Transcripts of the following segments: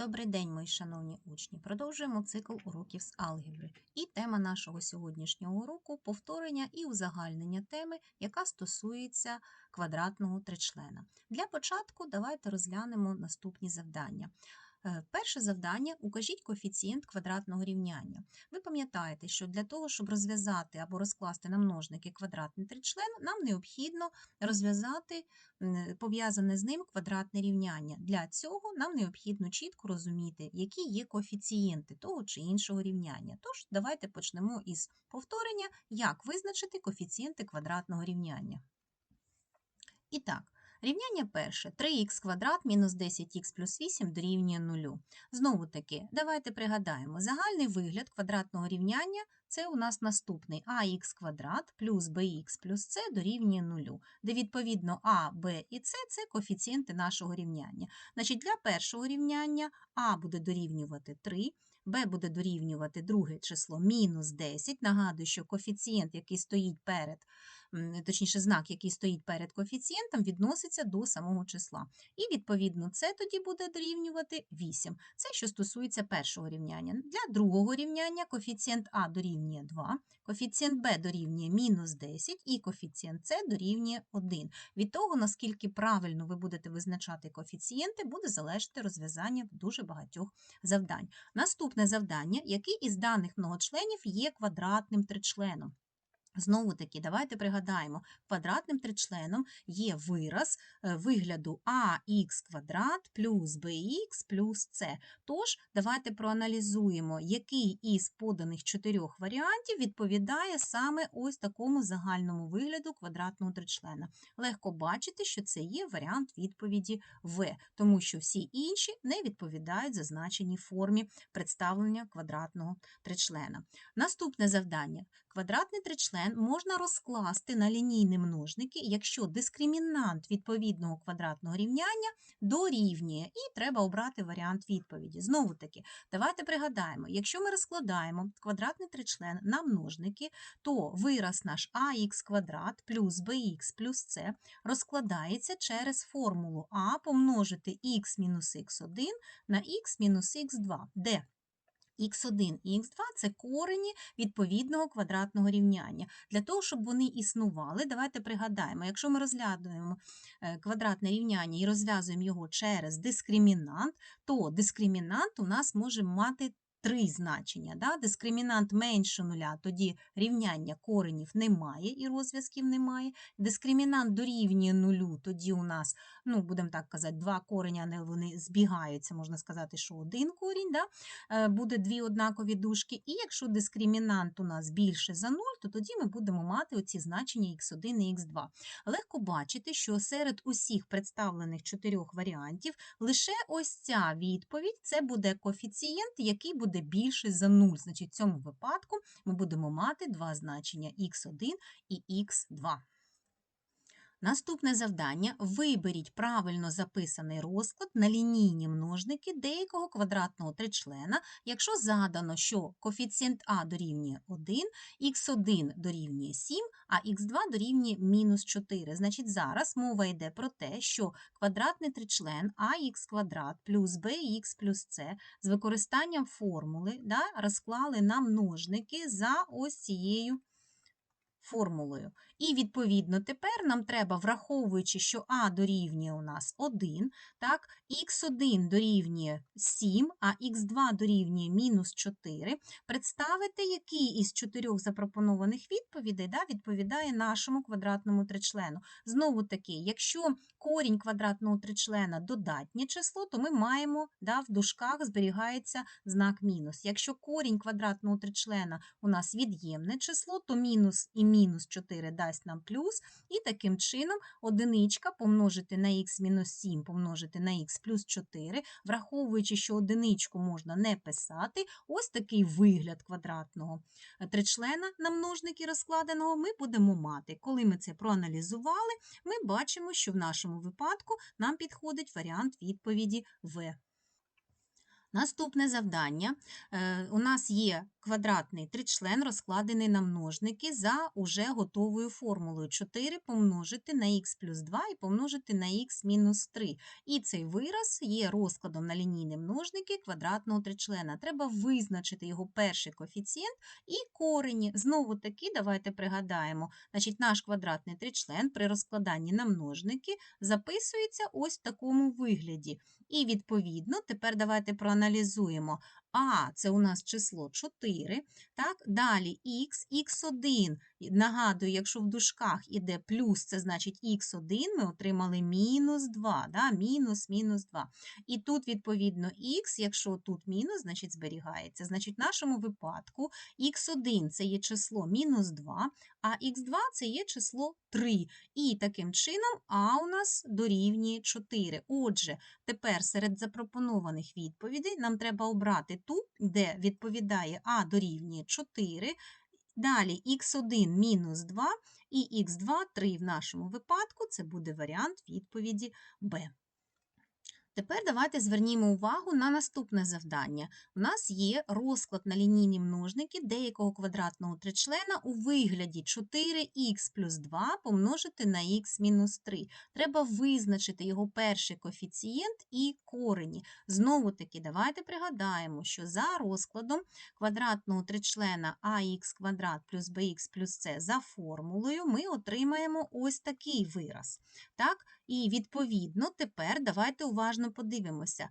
Добрий день, мої шановні учні. Продовжуємо цикл уроків з алгебри. І тема нашого сьогоднішнього уроку повторення і узагальнення теми, яка стосується квадратного тричлена. Для початку давайте розглянемо наступні завдання. Е, Перше завдання укажіть коефіцієнт квадратного рівняння. Ви пам'ятаєте, що для того, щоб розв'язати або розкласти на множники квадратний тричлен, нам необхідно розв'язати пов'язане з ним квадратне рівняння. Для цього нам необхідно чітко розуміти, які є коефіцієнти того чи іншого рівняння. Тож, давайте почнемо із повторення, як визначити коефіцієнти квадратного рівняння. І так, рівняння перше 3х квадрат мінус 10х плюс 8 дорівнює 0. Знову таки, давайте пригадаємо, загальний вигляд квадратного рівняння це у нас наступний ax квадрат плюс bx плюс c дорівнює 0, де відповідно а, b і c – це коефіцієнти нашого рівняння. Значить, для першого рівняння а буде дорівнювати 3, b буде дорівнювати друге число мінус 10. Нагадую, що коефіцієнт, який стоїть перед, точніше, знак, який стоїть перед коефіцієнтом, відноситься до самого числа. І відповідно це тоді буде дорівнювати 8. Це що стосується першого рівняння. Для другого рівняння коефіцієнт А дорівнює 2, коефіцієнт Б дорівнює мінус 10 і коефіцієнт С дорівнює 1. Від того, наскільки правильно ви будете визначати коефіцієнти, буде залежати розв'язання дуже багатьох завдань. Наступне завдання, який із даних многочленів є квадратним тричленом. Знову таки, давайте пригадаємо, квадратним тричленом є вираз е, вигляду ax квадрат плюс bx плюс c. Тож, давайте проаналізуємо, який із поданих чотирьох варіантів відповідає саме ось такому загальному вигляду квадратного тричлена. Легко бачити, що це є варіант відповіді В, тому що всі інші не відповідають зазначеній формі представлення квадратного тричлена. Наступне завдання. Квадратний тричлен можна розкласти на лінійні множники, якщо дискримінант відповідного квадратного рівняння дорівнює, і треба обрати варіант відповіді. Знову таки, давайте пригадаємо, якщо ми розкладаємо квадратний тричлен на множники, то вираз наш ax квадрат плюс bx плюс c розкладається через формулу а помножити x мінус x1 на x мінус x2, де х1 і х2 – це корені відповідного квадратного рівняння. Для того, щоб вони існували, давайте пригадаємо, якщо ми розглядаємо е, квадратне рівняння і розв'язуємо його через дискримінант, то дискримінант у нас може мати три значення. Да? Дискримінант менше нуля, тоді рівняння коренів немає і розв'язків немає. Дискримінант дорівнює нулю, тоді у нас, ну, будемо так казати, два кореня, але вони збігаються, можна сказати, що один корінь, да? е, буде дві однакові дужки. І якщо дискримінант у нас більше за 0, то тоді ми будемо мати оці значення x1 і x2. Легко бачити, що серед усіх представлених чотирьох варіантів лише ось ця відповідь це буде коефіцієнт, який буде більший за 0. Значить, в цьому випадку ми будемо мати два значення x1 і x2. Наступне завдання – виберіть правильно записаний розклад на лінійні множники деякого квадратного тричлена, якщо задано, що коефіцієнт А дорівнює 1, х1 дорівнює 7, а х2 дорівнює мінус 4. Значить, зараз мова йде про те, що квадратний тричлен ax квадрат плюс bx плюс c з використанням формули да, розклали на множники за ось цією формулою. І, відповідно, тепер нам треба, враховуючи, що А дорівнює у нас 1, так, х1 дорівнює 7, а х2 дорівнює мінус 4, представити, який із чотирьох запропонованих відповідей да, відповідає нашому квадратному тричлену. Знову таки, якщо корінь квадратного тричлена додатнє число, то ми маємо, да, в дужках зберігається знак мінус. Якщо корінь квадратного тричлена у нас від'ємне число, то мінус і мінус 4 дасть нам плюс, і таким чином одиничка помножити на х мінус 7 помножити на х плюс 4, враховуючи, що одиничку можна не писати, ось такий вигляд квадратного тричлена на множники розкладеного ми будемо мати. Коли ми це проаналізували, ми бачимо, що в нашому випадку нам підходить варіант відповіді В. Наступне завдання. Е, У нас є квадратний тричлен, розкладений на множники за уже готовою формулою. 4 помножити на х плюс 2 і помножити на х мінус 3. І цей вираз є розкладом на лінійні множники квадратного тричлена. Треба визначити його перший коефіцієнт і корені. Знову таки, давайте пригадаємо, значить, наш квадратний тричлен при розкладанні на множники записується ось в такому вигляді. І, відповідно, тепер давайте проаналізуємо. А, це у нас число 4. Так? Далі х, х1. Нагадую, якщо в дужках іде плюс, це значить х1, ми отримали мінус 2. Да? Мінус, мінус 2. І тут, відповідно, х, якщо тут мінус, значить зберігається. Значить, в нашому випадку х1 це є число мінус 2, а х2 це є число 3. І таким чином а у нас дорівнює 4. Отже, Тепер серед запропонованих відповідей нам треба обрати ту, де відповідає А дорівнює 4, далі х1 мінус 2 і х2 3 в нашому випадку це буде варіант відповіді Б. Тепер давайте звернімо увагу на наступне завдання. У нас є розклад на лінійні множники деякого квадратного тричлена у вигляді 4х плюс 2 помножити на х мінус 3. Треба визначити його перший коефіцієнт і корені. Знову таки, давайте пригадаємо, що за розкладом квадратного тричлена ax квадрат плюс bx плюс c за формулою ми отримаємо ось такий вираз. Так? І відповідно тепер давайте уважно подивимося.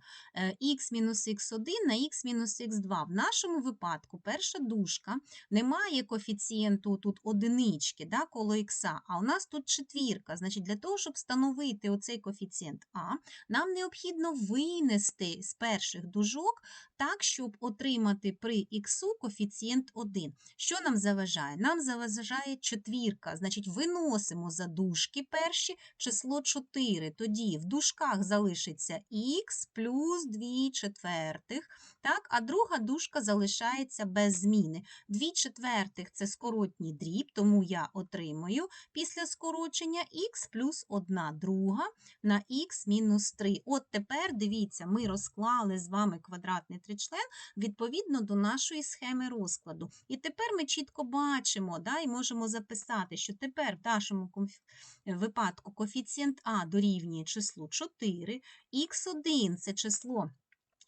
х мінус х1 на х мінус х2. В нашому випадку перша дужка не має коефіцієнту тут одинички да, коло х, а у нас тут четвірка. Значить, для того, щоб встановити оцей коефіцієнт А, нам необхідно винести з перших дужок так, щоб отримати при х коефіцієнт 1. Що нам заважає? Нам заважає четвірка. Значить, виносимо за дужки перші число 4. Тоді в дужках залишиться х плюс 2 четвертих, так? а друга дужка залишається без зміни. 2 четвертих – це скоротній дріб, тому я отримую після скорочення х плюс 1 друга на х мінус 3. От тепер, дивіться, ми розклали з вами квадратний тричлен відповідно до нашої схеми розкладу. І тепер ми чітко бачимо да, і можемо записати, що тепер в нашому випадку коефіцієнт А дорівнює числу 4, х1 – це число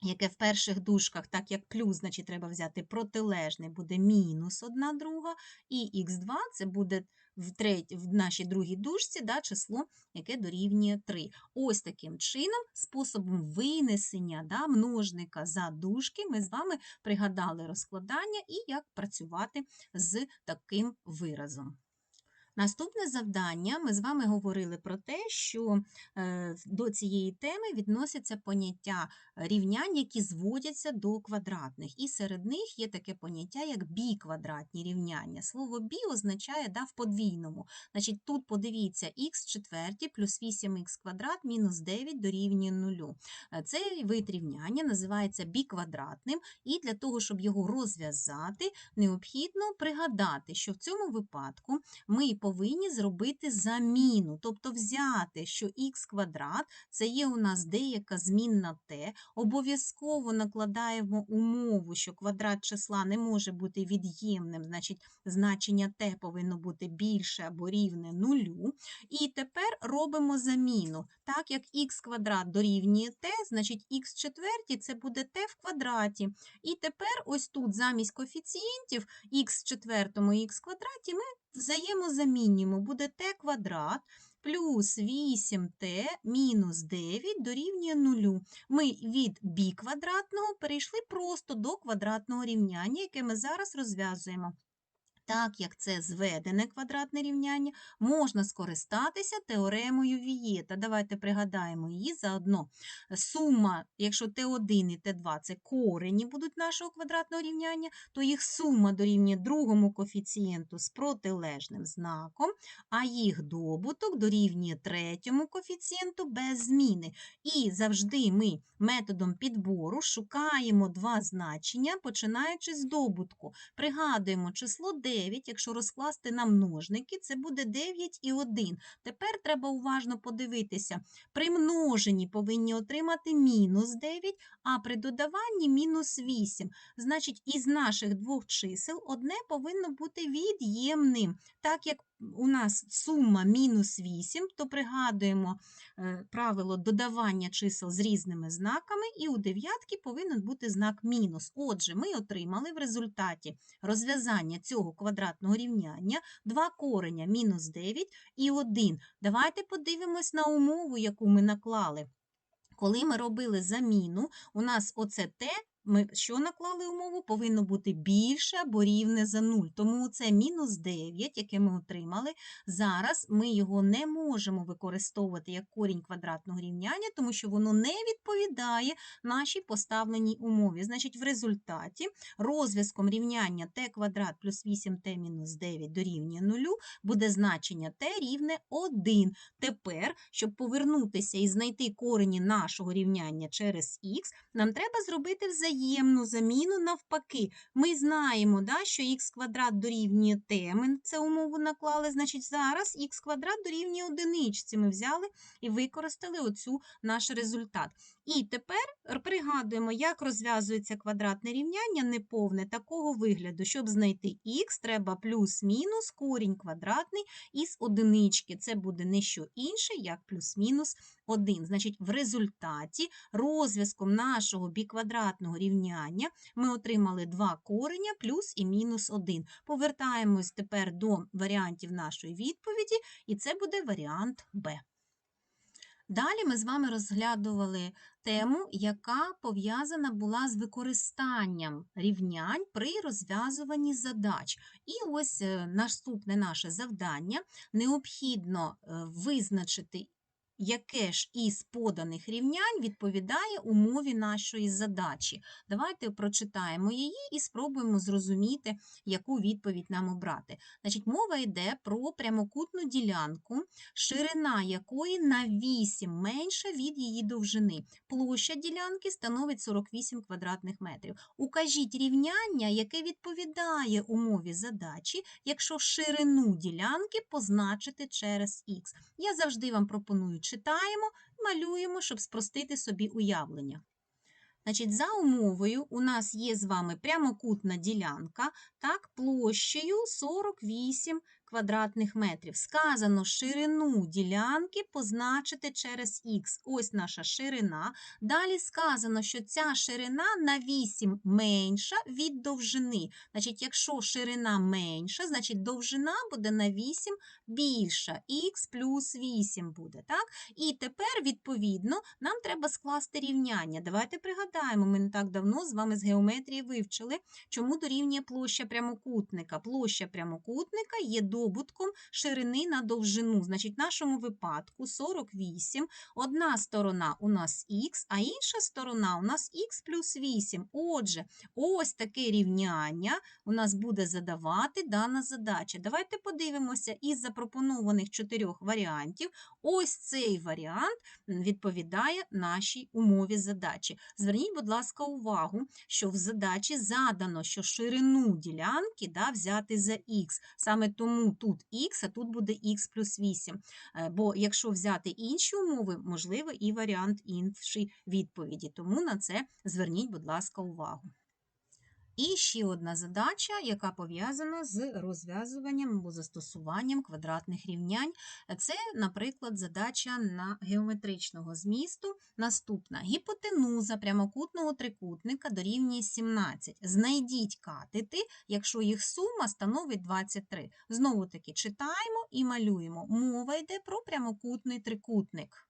яке в перших дужках, так як плюс, значить треба взяти протилежний, буде мінус 1 друга, і х2 це буде в, треть, в нашій другій дужці да, число, яке дорівнює 3. Ось таким чином, способом винесення да, множника за дужки, ми з вами пригадали розкладання і як працювати з таким виразом. Наступне завдання ми з вами говорили про те, що е, до цієї теми відносяться поняття рівнянь, які зводяться до квадратних. І серед них є таке поняття, як біквадратні рівняння. Слово бі означає да, в подвійному. Значить, тут подивіться х четверті плюс 8х квадрат мінус 9 дорівнює 0. Е, Цей вид рівняння називається біквадратним, і для того, щоб його розв'язати, необхідно пригадати, що в цьому випадку ми повинні зробити заміну, тобто взяти, що х квадрат це є у нас деяка змінна t, обов'язково накладаємо умову, що квадрат числа не може бути від'ємним, значить значення t повинно бути більше або рівне нулю. І тепер робимо заміну. Так як х квадрат дорівнює t, значить х четверті це буде t в квадраті. І тепер ось тут замість коефіцієнтів х четвертому і х квадраті ми взаємозамінюємо. Буде t квадрат плюс 8t мінус 9 дорівнює 0. Ми від бі квадратного перейшли просто до квадратного рівняння, яке ми зараз розв'язуємо. Так як це зведене квадратне рівняння, можна скористатися теоремою Вієта. Давайте пригадаємо її заодно. Сума, якщо Т1 і Т2 це корені будуть нашого квадратного рівняння, то їх сума дорівнює другому коефіцієнту з протилежним знаком, а їх добуток дорівнює третьому коефіцієнту без зміни. І завжди ми методом підбору шукаємо два значення, починаючи з добутку. Пригадуємо число 9 9, якщо розкласти на множники, це буде 9 і 1. Тепер треба уважно подивитися. При множенні повинні отримати мінус 9, а при додаванні мінус 8. Значить, із наших двох чисел одне повинно бути від'ємним. Так як у нас сума мінус 8, то пригадуємо е, правило додавання чисел з різними знаками, і у дев'ятки повинен бути знак мінус. Отже, ми отримали в результаті розв'язання цього квадратного рівняння два кореня мінус 9 і 1. Давайте подивимось на умову, яку ми наклали. Коли ми робили заміну, у нас оце те, ми що наклали умову, повинно бути більше або рівне за 0. Тому це мінус 9, яке ми отримали. Зараз ми його не можемо використовувати як корінь квадратного рівняння, тому що воно не відповідає нашій поставленій умові. Значить, в результаті розв'язком рівняння t квадрат плюс 8t мінус 9 дорівнює 0 буде значення t рівне 1. Тепер, щоб повернутися і знайти корені нашого рівняння через х, нам треба зробити взаємну заміну навпаки. Ми знаємо, да, що х квадрат дорівнює t, ми це умову наклали, значить зараз х квадрат дорівнює одиничці. Ми взяли і використали оцю наш результат. І тепер пригадуємо, як розв'язується квадратне рівняння неповне такого вигляду. Щоб знайти х, треба плюс-мінус корінь квадратний із одинички. Це буде не що інше, як плюс-мінус 1. Значить, в результаті розв'язком нашого біквадратного рівняння ми отримали два кореня плюс і мінус 1. Повертаємось тепер до варіантів нашої відповіді, і це буде варіант Б. Далі ми з вами розглядували тему, яка пов'язана була з використанням рівнянь при розв'язуванні задач. І ось е, наступне наше завдання необхідно е, визначити. Яке ж із поданих рівнянь відповідає умові нашої задачі? Давайте прочитаємо її і спробуємо зрозуміти, яку відповідь нам обрати. Значить, мова йде про прямокутну ділянку, ширина якої на 8 менша від її довжини. Площа ділянки становить 48 квадратних метрів. Укажіть рівняння, яке відповідає умові задачі, якщо ширину ділянки позначити через х. Я завжди вам пропоную читаємо, малюємо, щоб спростити собі уявлення. Значить, за умовою у нас є з вами прямокутна ділянка, так, площею 48 квадратних метрів. Сказано ширину ділянки позначити через х. Ось наша ширина. Далі сказано, що ця ширина на 8 менша від довжини. Значить, якщо ширина менша, значить довжина буде на 8 більша. х плюс 8 буде. так? І тепер, відповідно, нам треба скласти рівняння. Давайте пригадаємо, ми не так давно з вами з геометрії вивчили, чому дорівнює площа прямокутника. Площа прямокутника є добутком ширини на довжину. Значить, в нашому випадку 48. Одна сторона у нас х, а інша сторона у нас х плюс 8. Отже, ось таке рівняння у нас буде задавати дана задача. Давайте подивимося із запропонованих чотирьох варіантів. Ось цей варіант відповідає нашій умові задачі. Зверніть, будь ласка, увагу, що в задачі задано, що ширину ділянки да, взяти за х. Саме тому тут х, а тут буде х плюс 8. Е, Бо якщо взяти інші умови, можливо, і варіант іншої відповіді. Тому на це зверніть, будь ласка, увагу. І ще одна задача, яка пов'язана з розв'язуванням або застосуванням квадратних рівнянь. Це, наприклад, задача на геометричного змісту. Наступна гіпотенуза прямокутного трикутника дорівнює 17. Знайдіть катети, якщо їх сума становить 23. Знову таки читаємо і малюємо. Мова йде про прямокутний трикутник.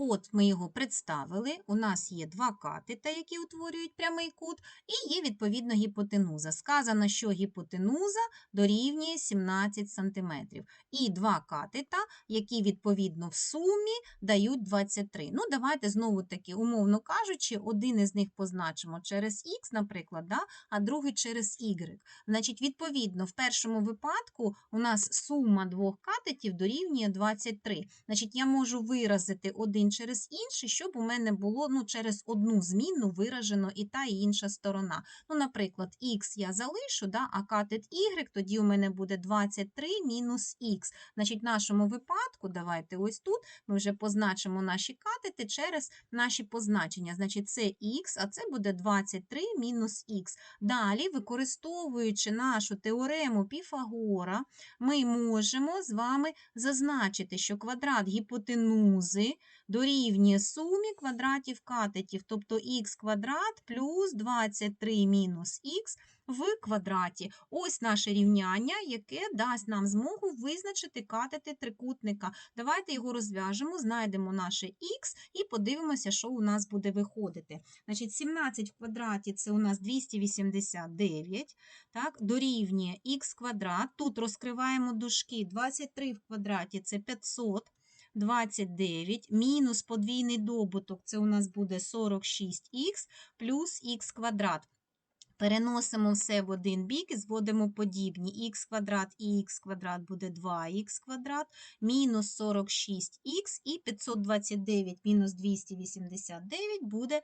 От ми його представили. У нас є два катета, які утворюють прямий кут, і є відповідно гіпотенуза. Сказано, що гіпотенуза дорівнює 17 см. І два катета, які відповідно в сумі дають 23. Ну, давайте знову таки, умовно кажучи, один із них позначимо через х, наприклад, да? а другий через y. Значить, відповідно, в першому випадку у нас сума двох катетів дорівнює 23. Значить, я можу виразити один один через інший, щоб у мене було ну, через одну змінну виражено і та, і інша сторона. Ну, наприклад, х я залишу, да, а катет y, тоді у мене буде 23 мінус х. Значить, в нашому випадку, давайте ось тут ми вже позначимо наші катети через наші позначення. Значить, це х, а це буде 23 мінус х. Далі, використовуючи нашу теорему Піфагора, ми можемо з вами зазначити, що квадрат гіпотенузи дорівнює сумі квадратів катетів, тобто х квадрат плюс 23 мінус х в квадраті. Ось наше рівняння, яке дасть нам змогу визначити катети трикутника. Давайте його розв'яжемо, знайдемо наше х і подивимося, що у нас буде виходити. Значить, 17 в квадраті це у нас 289, так, дорівнює х квадрат. Тут розкриваємо дужки, 23 в квадраті це 500. 29 мінус подвійний добуток, це у нас буде 46х плюс х квадрат. Переносимо все в один бік і зводимо подібні. х квадрат і х квадрат буде 2х квадрат, мінус 46х і 529 мінус 289 буде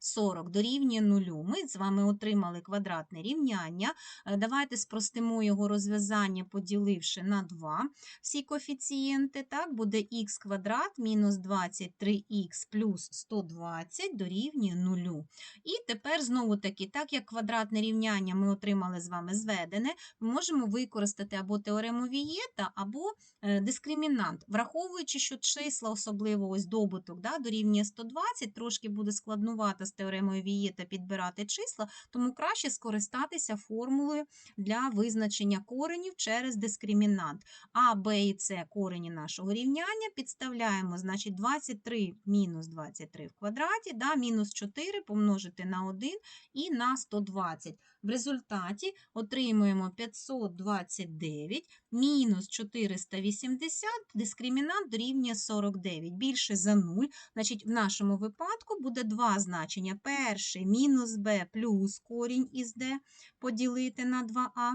240. Дорівнює нулю. Ми з вами отримали квадратне рівняння. Е, Давайте спростимо його розв'язання, поділивши на 2 всі коефіцієнти. Так, буде х квадрат мінус 23х плюс 120 дорівнює нулю. І тепер знову таки, так як квадратне рівняння ми отримали з вами зведене, ми можемо використати або теорему Вієта, або е, дискримінант. Враховуючи, що числа, особливо ось добуток, да, дорівнює 120, трошки буде складнувато з теоремою Вієта підбирати числа, тому краще скористатися формулою для визначення коренів через дискримінант. А, Б і С корені нашого рівняння підставляємо, значить 23 мінус 23 в квадраті, да, мінус 4 помножити на 1 і на 120. В результаті отримуємо 529 мінус 480, дискримінант дорівнює 49, більше за 0. Значить, в нашому випадку буде два значення. Перше мінус b плюс корінь із d поділити на 2а.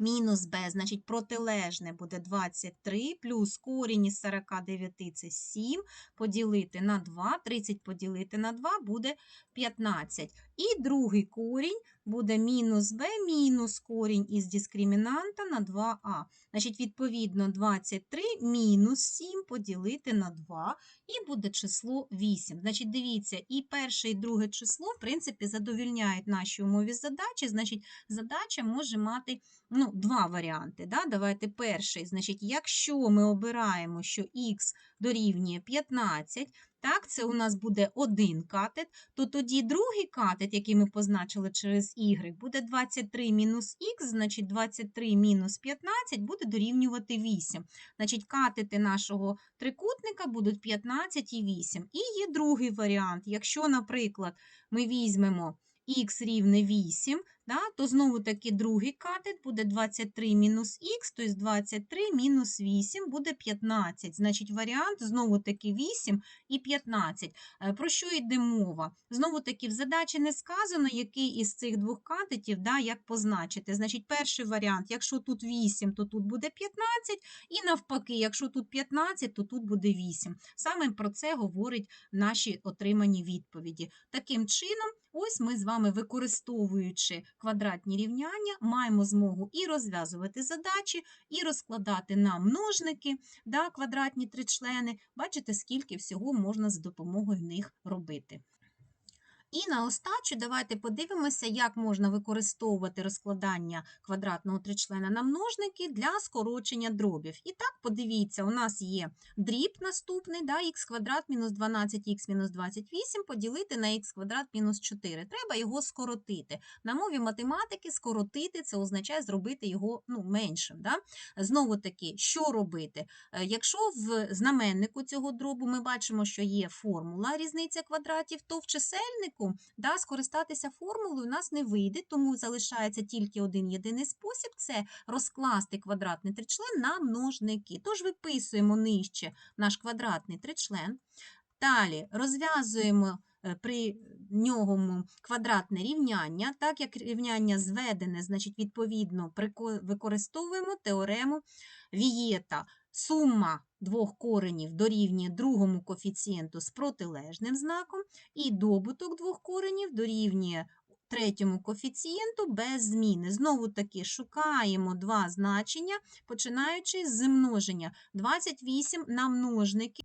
Мінус b, значить, протилежне буде 23, плюс корінь із 49 – це 7, поділити на 2, 30 поділити на 2 буде 15. І другий корінь буде мінус b, мінус корінь із дискримінанта на 2а. Значить, відповідно, 23 мінус 7 поділити на 2, і буде число 8. Значить, дивіться, і перше, і друге число, в принципі, задовільняють наші умові задачі. Значить, задача може мати ну, два варіанти. Да? Давайте перший. Значить, якщо ми обираємо, що х дорівнює 15, так, це у нас буде один катет, то тоді другий катет, який ми позначили через y, буде 23 мінус х, значить 23 мінус 15 буде дорівнювати 8. Значить, катети нашого трикутника будуть 15 і 8. І є другий варіант. Якщо, наприклад, ми візьмемо х рівне 8, да, то знову таки другий катет буде 23 мінус х, тобто 23 мінус 8 буде 15. Значить, варіант знову таки 8 і 15. Е, Про що йде мова? Знову таки, в задачі не сказано, який із цих двох катетів, да, як позначити. Значить, перший варіант, якщо тут 8, то тут буде 15, і навпаки, якщо тут 15, то тут буде 8. Саме про це говорить наші отримані відповіді. Таким чином, ось ми з вами, використовуючи квадратні рівняння, маємо змогу і розв'язувати задачі, і розкладати на множники, да, квадратні тричлени. Бачите, скільки всього можна з допомогою них робити. І на остачу давайте подивимося, як можна використовувати розкладання квадратного тричлена на множники для скорочення дробів. І так, подивіться, у нас є дріб наступний, да, х квадрат мінус 12х мінус 28 поділити на х квадрат мінус 4. Треба його скоротити. На мові математики скоротити це означає зробити його ну, меншим. Да? Знову таки, що робити? Е, Якщо в знаменнику цього дробу ми бачимо, що є формула різниця квадратів, то в чисельнику да, скористатися формулою у нас не вийде, тому залишається тільки один єдиний спосіб це розкласти квадратний тричлен на множники. Тож виписуємо нижче наш квадратний тричлен. Далі розв'язуємо е, при ньому квадратне рівняння. Так як рівняння зведене, значить, відповідно, використовуємо теорему Вієта. Сума двох коренів дорівнює другому коефіцієнту з протилежним знаком, і добуток двох коренів дорівнює третьому коефіцієнту без зміни. Знову таки шукаємо два значення, починаючи з множення. 28 на множники.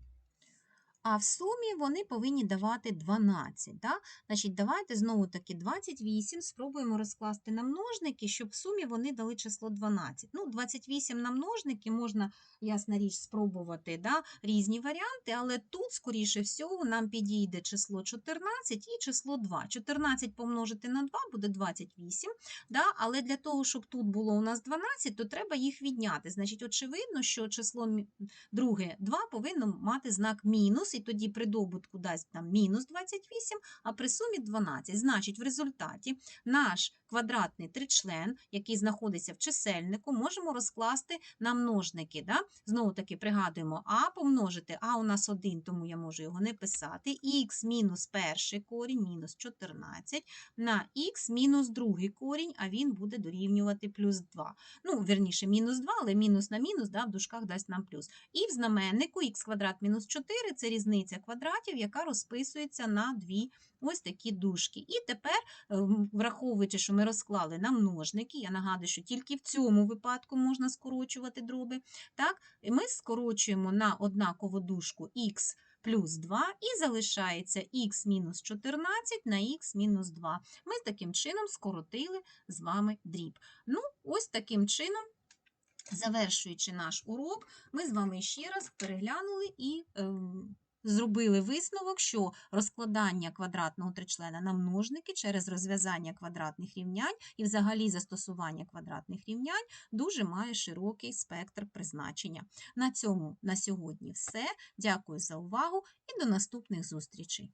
А в сумі вони повинні давати 12. Да? Значить, давайте знову таки 28 спробуємо розкласти на множники, щоб в сумі вони дали число 12. Ну, 28 на множники можна, ясна річ, спробувати да? різні варіанти, але тут, скоріше всього, нам підійде число 14 і число 2. 14 помножити на 2 буде 28, да? але для того, щоб тут було у нас 12, то треба їх відняти. Значить, очевидно, що число друге 2 повинно мати знак мінус, і тоді при добутку дасть нам мінус 28, а при сумі 12. Значить, в результаті наш квадратний тричлен, який знаходиться в чисельнику, можемо розкласти на множники. Да? Знову таки пригадуємо, а помножити, а у нас 1, тому я можу його не писати, х мінус перший корінь, мінус 14, на х мінус другий корінь, а він буде дорівнювати плюс 2. Ну, вірніше, мінус 2, але мінус на мінус да, в дужках дасть нам плюс. І в знаменнику х квадрат мінус 4 – це різниця квадратів, яка розписується на дві ось такі дужки. І тепер, ем, враховуючи, що ми розклали на множники, я нагадую, що тільки в цьому випадку можна скорочувати дроби, так, ми скорочуємо на однакову дужку х плюс 2 і залишається х мінус 14 на х мінус 2. Ми таким чином скоротили з вами дріб. Ну, ось таким чином Завершуючи наш урок, ми з вами ще раз переглянули і ем, зробили висновок, що розкладання квадратного тричлена на множники через розв'язання квадратних рівнянь і взагалі застосування квадратних рівнянь дуже має широкий спектр призначення. На цьому на сьогодні все. Дякую за увагу і до наступних зустрічей.